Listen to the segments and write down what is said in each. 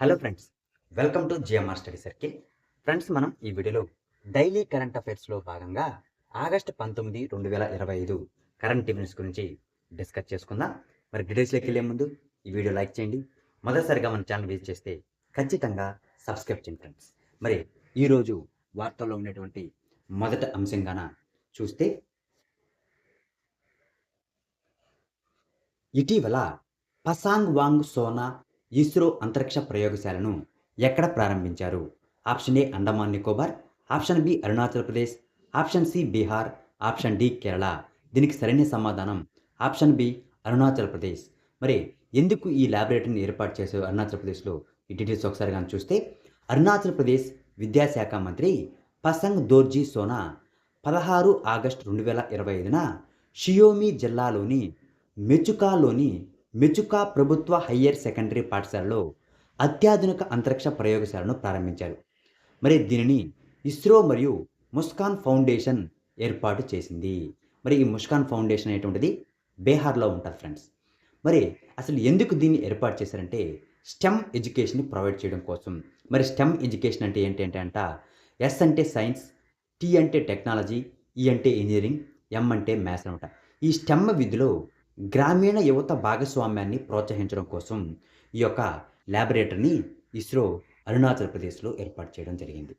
Hello friends welcome to GMR study circle friends మనం ఈ వీడియోలో డైలీ కరెంట్ అఫైర్స్లో భాగంగా ఆగస్టు పంతొమ్మిది రెండు వేల ఇరవై ఐదు కరెంట్ ఈవెంట్స్ గురించి డిస్కస్ చేసుకుందాం. మరి డీటెయిల్స్లోకి వెళ్ళే ముందు ఈ వీడియో లైక్ చేయండి. మొదటిసారిగా మన ఛానల్ విజిట్ చేస్తే ఖచ్చితంగా సబ్స్క్రైబ్ చేయండి ఫ్రెండ్స్ మరి ఈరోజు వార్తల్లో ఉన్నటువంటి మొదటి అంశంగాన చూస్తే ఇటీవల పసాంగ్ వాంగ్ సోనా ఇస్రో అంతరిక్ష ప్రయోగశాలను ఎక్కడ ప్రారంభించారు? Option A Andaman Nicobar. Option B Arunachal Pradesh. Option C Bihar. Option D Kerala. దీనికి సరైన సమాధానం ఆప్షన్ బి అరుణాచల్ ప్రదేశ్. మరి ఎందుకు ఈ ల్యాబొరేటరీని ఏర్పాటు చేశారు అరుణాచల్ ప్రదేశ్లో? ఈ డీటెయిల్స్ ఒకసారి కానీ చూస్తే అరుణాచల్ ప్రదేశ్ విద్యాశాఖ మంత్రి పసంగ్ దోర్జీ సోనా పదహారు ఆగస్టు రెండు వేల ఇరవై ఐదున షియోమి జిల్లాలోని మెచుకాలోని మెచుకా ప్రభుత్వ హయ్యర్ సెకండరీ పాఠశాలలో అత్యాధునిక అంతరిక్ష ప్రయోగశాలను ప్రారంభించారు. మరి దీనిని ఇస్రో మరియు ముస్కాన్ ఫౌండేషన్ ఏర్పాటు చేసింది. మరి ఈ ముస్కాన్ ఫౌండేషన్ అనేటువంటిది బీహార్లో ఉంటుంది ఫ్రెండ్స్. మరి అసలు ఎందుకు దీన్ని ఏర్పాటు చేశారంటే స్టెమ్ ఎడ్యుకేషన్ని ప్రొవైడ్ చేయడం కోసం. మరి స్టెమ్ ఎడ్యుకేషన్ అంటే ఏంటంటే అంట ఎస్ అంటే సైన్స్ టీ అంటే టెక్నాలజీ ఈ అంటే ఇంజనీరింగ్ ఎం అంటే మ్యాథ్స్ అనమాట. ఈ స్టెమ్ విధిలో గ్రామీణ యువత భాగస్వామ్యాన్ని ప్రోత్సహించడం కోసం ఈ యొక్క ల్యాబొరేటరీని ఇస్రో అరుణాచల్ ప్రదేశ్లో ఏర్పాటు చేయడం జరిగింది.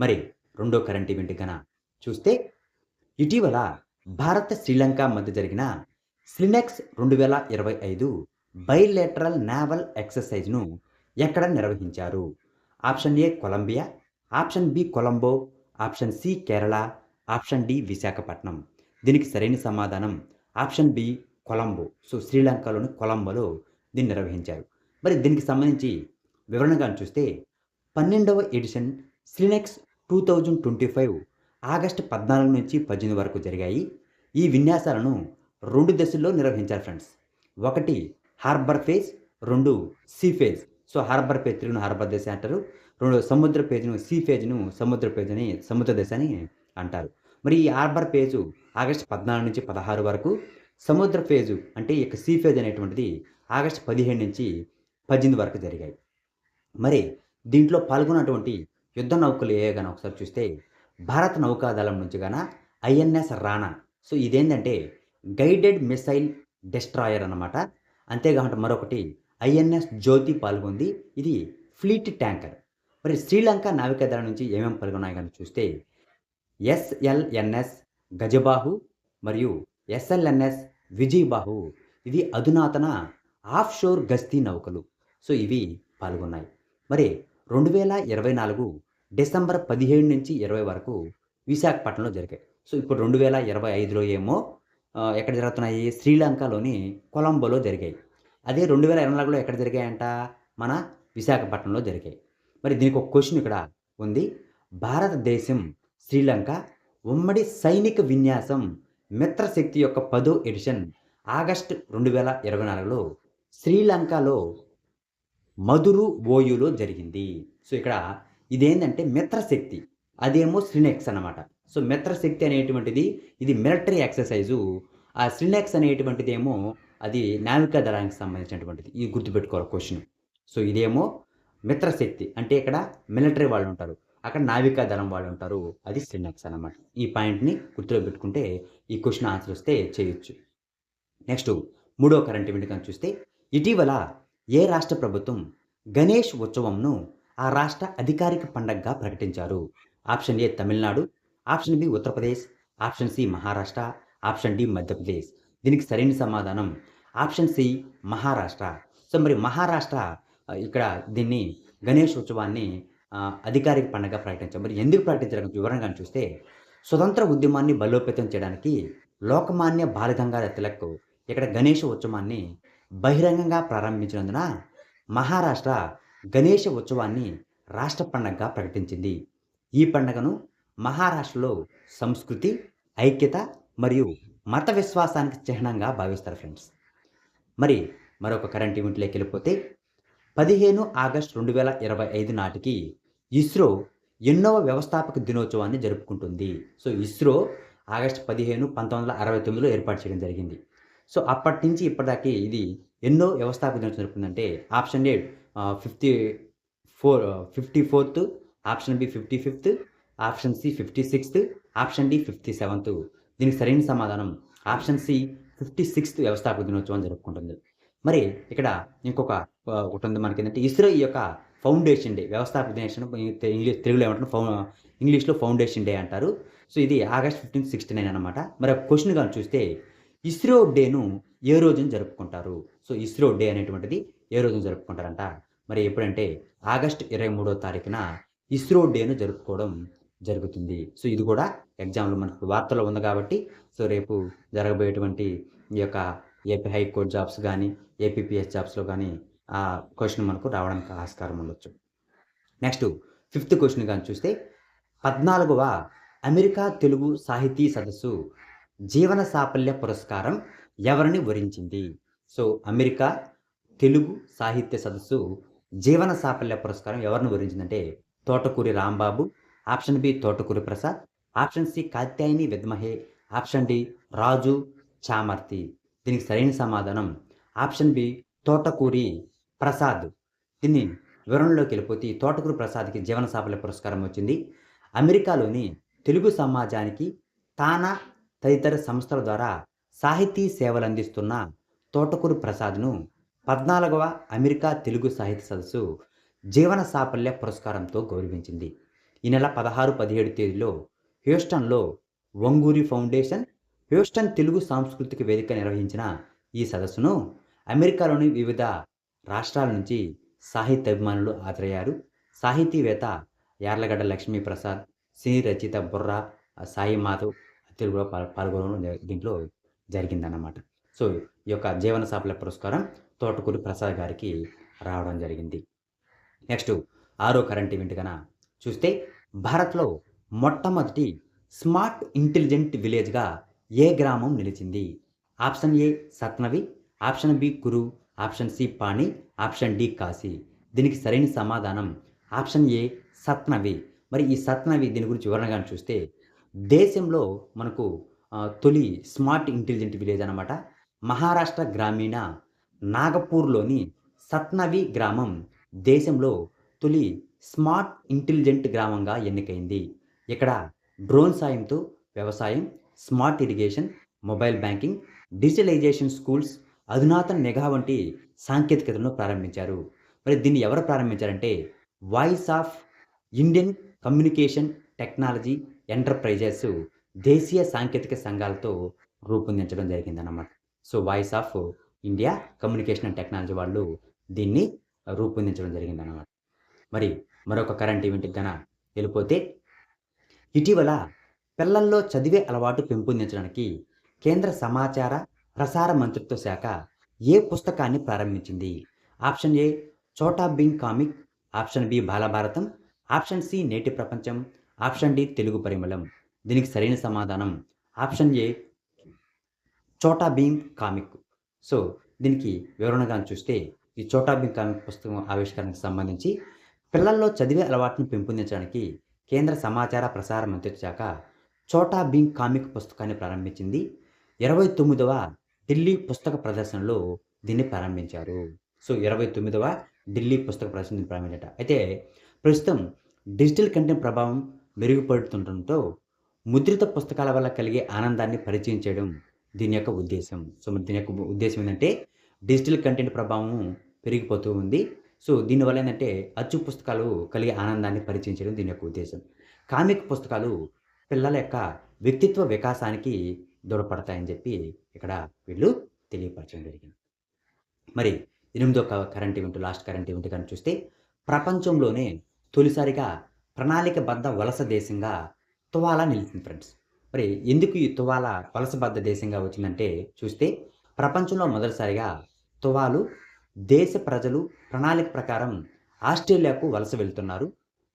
మరి రెండో కరెంట్ ఈవెంట్ గన చూస్తే ఇటీవల భారత్ శ్రీలంక మధ్య జరిగిన సినెక్స్ రెండు వేల ఇరవై ఐదు బైలేటరల్ నావల్ ఎక్సర్సైజ్ను ఎక్కడ నిర్వహించారు? Option A Colombia option B Colombo option C Kerala option D Visakhapatnam. దీనికి సరైన సమాధానం ఆప్షన్ బి కొలంబో. సో శ్రీలంకలోని కొలంబోలో దీన్ని నిర్వహించారు. మరి దీనికి సంబంధించి వివరణగా చూస్తే పన్నెండవ edition శ్రీనెక్స్ two thousand twenty five August పద్నాలుగు నుంచి పద్దెనిమిది వరకు జరిగాయి. ఈ విన్యాసాలను రెండు దశల్లో నిర్వహించారు ఫ్రెండ్స్. ఒకటి హార్బర్ ఫేజ్ రెండు sea phase. So harbour phase తెలుగును హార్బర్ దశ అంటారు. రెండు సముద్ర పేజ్ను సీ ఫేజ్ను సముద్ర పేజ్ అని సముద్ర దశ అని అంటారు. మరి ఈ హార్బర్ పేజు ఆగస్టు పద్నాలుగు నుంచి పదహారు వరకు సముద్ర ఫేజు అంటే ఈ యొక్క సీ ఫేజ్ అనేటువంటిది ఆగస్టు పదిహేను నుంచి పద్దెనిమిది వరకు జరిగాయి. మరి దీంట్లో పాల్గొన్నటువంటి యుద్ధ నౌకలు ఏ ఒకసారి చూస్తే భారత నౌకాదళం నుంచి గాన ఐఎన్ఎస్ రాణా. సో ఇదేంటంటే గైడెడ్ మిసైల్ డెస్ట్రాయర్ అన్నమాట. అంతేకాకుండా మరొకటి ఐఎన్ఎస్ జ్యోతి పాల్గొంది. ఇది ఫ్లీట్ ట్యాంకర్. మరి శ్రీలంక నావికాదళం నుంచి ఏమేమి పాల్గొన్నాయి కానీ చూస్తే ఎస్ఎల్ఎన్ఎస్ గజబాహు మరియు ఎస్ఎల్ఎన్ఎస్ విజయబాహు. ఇది అధునాతన ఆఫ్ షోర్ గస్తీ నౌకలు. సో ఇవి పాల్గొన్నాయి. మరి రెండు వేల ఇరవై నాలుగు డిసెంబర్ పదిహేడు నుంచి ఇరవై వరకు విశాఖపట్నంలో జరిగాయి. సో ఇప్పుడు రెండు వేల ఇరవై ఐదులో ఏమో ఎక్కడ జరుగుతున్నాయి? శ్రీలంకలోని కొలంబోలో జరిగాయి. అదే రెండు వేల ఇరవై నాలుగులో ఎక్కడ జరిగాయంట? మన విశాఖపట్నంలో జరిగాయి. మరి దీనికి ఒక క్వశ్చన్ ఇక్కడ ఉంది. భారతదేశం శ్రీలంక ఉమ్మడి సైనిక విన్యాసం మిత్రశక్తి యొక్క పదో ఎడిషన్ ఆగస్టు రెండు వేల ఇరవై నాలుగులో శ్రీలంకలో మధురు ఓయులో జరిగింది. సో ఇక్కడ ఇదేంటంటే మిత్రశక్తి. అదేమో శ్రీనెక్స్ అన్నమాట. సో మిత్రశక్తి అనేటువంటిది ఇది మిలిటరీ ఎక్సర్సైజు. ఆ శ్రీనెక్స్ అనేటువంటిది ఏమో అది నావికా దళానికి సంబంధించినటువంటిది. ఇది గుర్తుపెట్టుకోవాలి క్వశ్చన్. సో ఇదేమో మిత్రశక్తి. అంటే ఇక్కడ మిలిటరీ వాళ్ళు ఉంటారు. అక్కడ నావికా దళం వాళ్ళు ఉంటారు. అది శ్రీనెక్స్ అన్నమాట. ఈ పాయింట్ని గుర్తులో పెట్టుకుంటే ఈ క్వశ్చన్ ఆన్సర్ వస్తే చేయొచ్చు. నెక్స్ట్ మూడో కరెంట్ ఈవెంట్ కనుక చూస్తే ఇటీవల ఏ రాష్ట్ర ప్రభుత్వం గణేష్ ఉత్సవంను ఆ రాష్ట్ర అధికారిక పండగగా ప్రకటించారు? Option A Tamil Nadu option B Uttar Pradesh option C Maharashtra option D Madhya Pradesh. దీనికి సరైన సమాధానం ఆప్షన్ సి మహారాష్ట్ర. సో మరి మహారాష్ట్ర ఇక్కడ దీన్ని గణేష్ ఉత్సవాన్ని అధికారిక పండగ ప్రకటించారు మరి ఎందుకు ప్రకటించడానికి వివరంగా చూస్తే స్వతంత్ర ఉద్యమాన్ని బలోపేతం చేయడానికి లోకమాన్య బాలగంగాధర తిలక్ ఇక్కడ గణేష ఉత్సవాన్ని బహిరంగంగా ప్రారంభించినందున మహారాష్ట్ర గణేష ఉత్సవాన్ని రాష్ట్ర పండగగా ప్రకటించింది. ఈ పండగను మహారాష్ట్రలో సంస్కృతి ఐక్యత మరియు మత విశ్వాసానికి చిహ్నంగా భావిస్తారు ఫ్రెండ్స్. మరి మరొక కరెంట్ ఈవెంట్లోకి వెళ్ళిపోతే పదిహేను ఆగస్టు రెండు వేల ఇరవై ఐదు నాటికి ఇస్రో ఎన్నవ వ్యవస్థాపక దినోత్సవాన్ని జరుపుకుంటుంది. సో ఇస్రో ఆగస్టు పదిహేను పంతొమ్మిది వందల అరవై తొమ్మిదిలో ఏర్పాటు చేయడం జరిగింది. సో అప్పటి నుంచి ఇప్పటిదాకా ఇది ఎన్నో వ్యవస్థాపక దినోత్సవం జరుపుకుందంటే option A fifty four fifty fourth option B fifty fifth option C fifty sixth option D fifty seventh. దీనికి సరైన సమాధానం ఆప్షన్ సి ఫిఫ్టీ సిక్స్త్ వ్యవస్థాపక దినోత్సవం జరుపుకుంటుంది. మరి ఇక్కడ ఇంకొక ఒకటి ఉంది మనకి ఏంటంటే ఇస్రో ఈ యొక్క ఫౌండేషన్ డే వ్యవస్థాపక దినోత్సవం ఇంగ్లీష్ తెలుగులో ఏమంటారు? ఫౌ ఇంగ్లీష్లో ఫౌండేషన్ డే అంటారు. సో ఇది ఆగస్ట్ ఫిఫ్టీన్ సిక్స్టీ నైన్ అనమాట మరి ఒక క్వశ్చన్ కానీ చూస్తే ఇస్రో డేను ఏ రోజున జరుపుకుంటారు? సో ఇస్రో డే అనేటువంటిది ఏ రోజున జరుపుకుంటారంట? మరి ఎప్పుడంటే ఆగస్ట్ ఇరవై మూడో తారీఖున ఇస్రో డేను జరుపుకోవడం జరుగుతుంది. సో ఇది కూడా ఎగ్జామ్లో మనకు వార్తలో ఉంది కాబట్టి సో రేపు జరగబోయేటువంటి ఈ యొక్క ఏపీ హైకోర్టు జాబ్స్ కానీ ఏపీపీఎస్ జాబ్స్లో కానీ ఆ క్వశ్చన్ మనకు రావడానికి ఆస్కారం ఉండొచ్చు. నెక్స్ట్ ఫిఫ్త్ క్వశ్చన్ కానీ చూస్తే పద్నాలుగవ అమెరికా తెలుగు సాహితీ సదస్సు జీవన సాఫల్య పురస్కారం ఎవరిని వరించింది? సో అమెరికా తెలుగు సాహిత్య సదస్సు జీవన సాఫల్య పురస్కారం ఎవరిని వరించిందంటే Thotakuri Rambabu option B Thotakuri Prasad option C Katyayani Vidmahe option D రాజు చామర్తి. దీనికి సరైన సమాధానం ఆప్షన్ బి తోటకూరి ప్రసాద్. దీన్ని వివరణలోకి వెళ్ళిపోతే ఈ తోటకూరు ప్రసాద్కి జీవన సాఫల్య పురస్కారం వచ్చింది. అమెరికాలోని తెలుగు సమాజానికి తానా తదితర సంస్థల ద్వారా సాహితీ సేవలు అందిస్తున్న తోటకూరు ప్రసాద్ను పద్నాలుగవ అమెరికా తెలుగు సాహిత్య సదస్సు జీవన సాఫల్య పురస్కారంతో గౌరవించింది. ఈ నెల పదహారు పదిహేడు తేదీలో హ్యూస్టన్లో వంగూరి ఫౌండేషన్ హ్యూస్టన్ తెలుగు సాంస్కృతిక వేదిక నిర్వహించిన ఈ సదస్సును అమెరికాలోని వివిధ రాష్ట్రాల నుంచి సాహిత్య అభిమానులు హాజరయ్యారు. సాహితీవేత్త యార్లగడ్డ లక్ష్మీ ప్రసాద్ సినీ రచయిత బుర్ర సాయి మాధవ్ తెలుగులో పాల్- పాల్గొనడం దీంట్లో జరిగిందన్నమాట. సో ఈ యొక్క జీవన సాఫల్య పురస్కారం తోటకూరి ప్రసాద్ గారికి రావడం జరిగింది. నెక్స్ట్ ఆరో కరెంట్ ఈవెంట్ కన చూస్తే భారత్లో మొట్టమొదటి స్మార్ట్ ఇంటెలిజెంట్ విలేజ్గా ఏ గ్రామం నిలిచింది? Option A సత్నవి option B Kuru option C pani option D Kashi. దీనికి సరైన సమాధానం ఆప్షన్ ఏ సత్నవి. మరి ఈ సత్నవి దీని గురించి వివరణగా చూస్తే దేశంలో మనకు తొలి స్మార్ట్ ఇంటెలిజెంట్ విలేజ్ అనమాట మహారాష్ట్ర గ్రామీణ నాగపూర్లోని సత్నవి గ్రామం దేశంలో తొలి స్మార్ట్ ఇంటెలిజెంట్ గ్రామంగా ఎన్నికైంది. ఇక్కడ డ్రోన్ సాయంతో వ్యవసాయం smart irrigation mobile banking digitalization schools అధునాతన నిఘా వంటి సాంకేతికతలను ప్రారంభించారు. మరి దీన్ని ఎవరు ప్రారంభించారంటే voice of Indian communication technology enterprises దేశీయ సాంకేతిక సంఘాలతో రూపొందించడం జరిగిందన్నమాట. So voice of India communication and technology వాళ్ళు దీన్ని రూపొందించడం జరిగిందన్నమాట. మరి మరొక కరెంట్ ఈవెంట్కి గన వెళ్ళిపోతే ఇటీవల పిల్లల్లో చదివే అలవాటు పెంపొందించడానికి కేంద్ర సమాచార ప్రసార మంత్రిత్వ శాఖ ఏ పుస్తకాన్ని ప్రారంభించింది? Option A Chhota Bing comic. Option B Balabharatam. Option C నేటి ప్రపంచం. ఆప్షన్ డి తెలుగు పరిమళం. దీనికి సరైన సమాధానం. Option A Chhota Bheem comic. So దీనికి వివరణగా చూస్తే ఈ చోటా భీమ్ కామిక్ పుస్తకం ఆవిష్కరణకు సంబంధించి పిల్లల్లో చదివే అలవాటును పెంపొందించడానికి కేంద్ర సమాచార ప్రసార మంత్రిత్వ శాఖ చోటా భీమ్ కామిక్ పుస్తకాన్ని ప్రారంభించింది. ఇరవై తొమ్మిదవ ఢిల్లీ పుస్తక ప్రదర్శనలో దీన్ని ప్రారంభించారు. సో ఇరవై తొమ్మిదవ ఢిల్లీ పుస్తక ప్రదర్శన ప్రారంభించట అయితే ప్రస్తుతం డిజిటల్ కంటెంట్ ప్రభావం మెరుగుపడుతుండటంతో ముద్రిత పుస్తకాల వల్ల కలిగే ఆనందాన్ని పరిచయం చేయడం దీని యొక్క ఉద్దేశం. సో దీని యొక్క ఉద్దేశం ఏంటంటే డిజిటల్ కంటెంట్ ప్రభావం పెరిగిపోతూ ఉంది. సో దీనివల్ల ఏంటంటే అచ్చు పుస్తకాలు కలిగే ఆనందాన్ని పరిచయం చేయడం దీని యొక్క ఉద్దేశం. కామిక్ పుస్తకాలు పిల్లల యొక్క వ్యక్తిత్వ వికాసానికి దృఢపడతాయని చెప్పి ఇక్కడ వీళ్ళు తెలియపరచడం జరిగింది. మరి ఎనిమిదో క- current event last current event కానీ చూస్తే ప్రపంచంలోనే తొలిసారిగా ప్రణాళికబద్ధ వలస దేశంగా తువాలా నిలిచింది ఫ్రెండ్స్ మరి ఎందుకు ఈ తువాలా వలసబద్ధ దేశంగా వచ్చిందంటే చూస్తే ప్రపంచంలో మొదటిసారిగా తువాలు దేశ ప్రజలు ప్రణాళిక ప్రకారం ఆస్ట్రేలియాకు వలస వెళ్తున్నారు.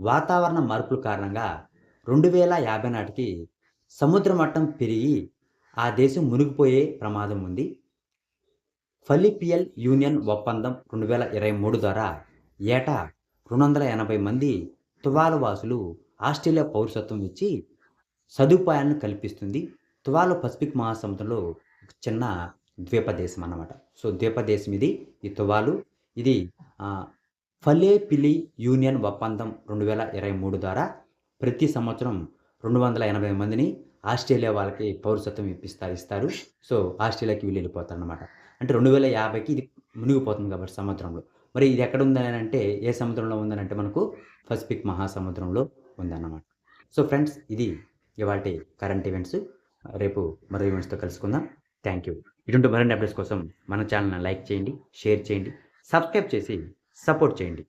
వాతావరణ మార్పుల కారణంగా రెండు వేల యాభై నాటికి సముద్ర మట్టం పెరిగి ఆ దేశం మునిగిపోయే ప్రమాదం ఉంది. ఫలిపియల్ యూనియన్ ఒప్పందం రెండు వేల ఇరవై మూడు ద్వారా ఏటా రెండు వందల ఎనభై మంది తువాలు వాసులు ఆస్ట్రేలియా పౌరసత్వం ఇచ్చి సదుపాయాలను కల్పిస్తుంది. తువాలు పసిఫిక్ మహాసముద్రంలో ఒక చిన్న ద్వీపదేశం అన్నమాట. సో ద్వీపదేశం ఇది ఈ తువాలు. ఇది ఫలేపిలి యూనియన్ ఒప్పందం రెండు వేల ఇరవై మూడు ద్వారా ప్రతి సంవత్సరం రెండు వందల ఎనభై మందిని ఆస్ట్రేలియా వాళ్ళకి పౌరసత్వం ఇప్పిస్తారు ఇస్తారు. సో ఆస్ట్రేలియాకి వీళ్ళు వెళ్ళిపోతారు అనమాట అంటే రెండు వేల యాభైకి ఇది మునిగిపోతుంది కాబట్టి సముద్రంలో. మరి ఇది ఎక్కడ ఉందని అంటే ఏ సముద్రంలో ఉందని అంటే మనకు పసిఫిక్ మహాసముద్రంలో ఉందన్నమాట. సో ఫ్రెండ్స్ ఇది ఇవాటి కరెంట్ ఈవెంట్స్. రేపు మరో ఈవెంట్స్తో కలుసుకుందాం. Thank you. ఇటువంటి మరిన్ని అప్డేట్స్ కోసం మన ఛానల్ని లైక్ చేయండి షేర్ చేయండి సబ్స్క్రైబ్ చేసి సపోర్ట్ చేయండి.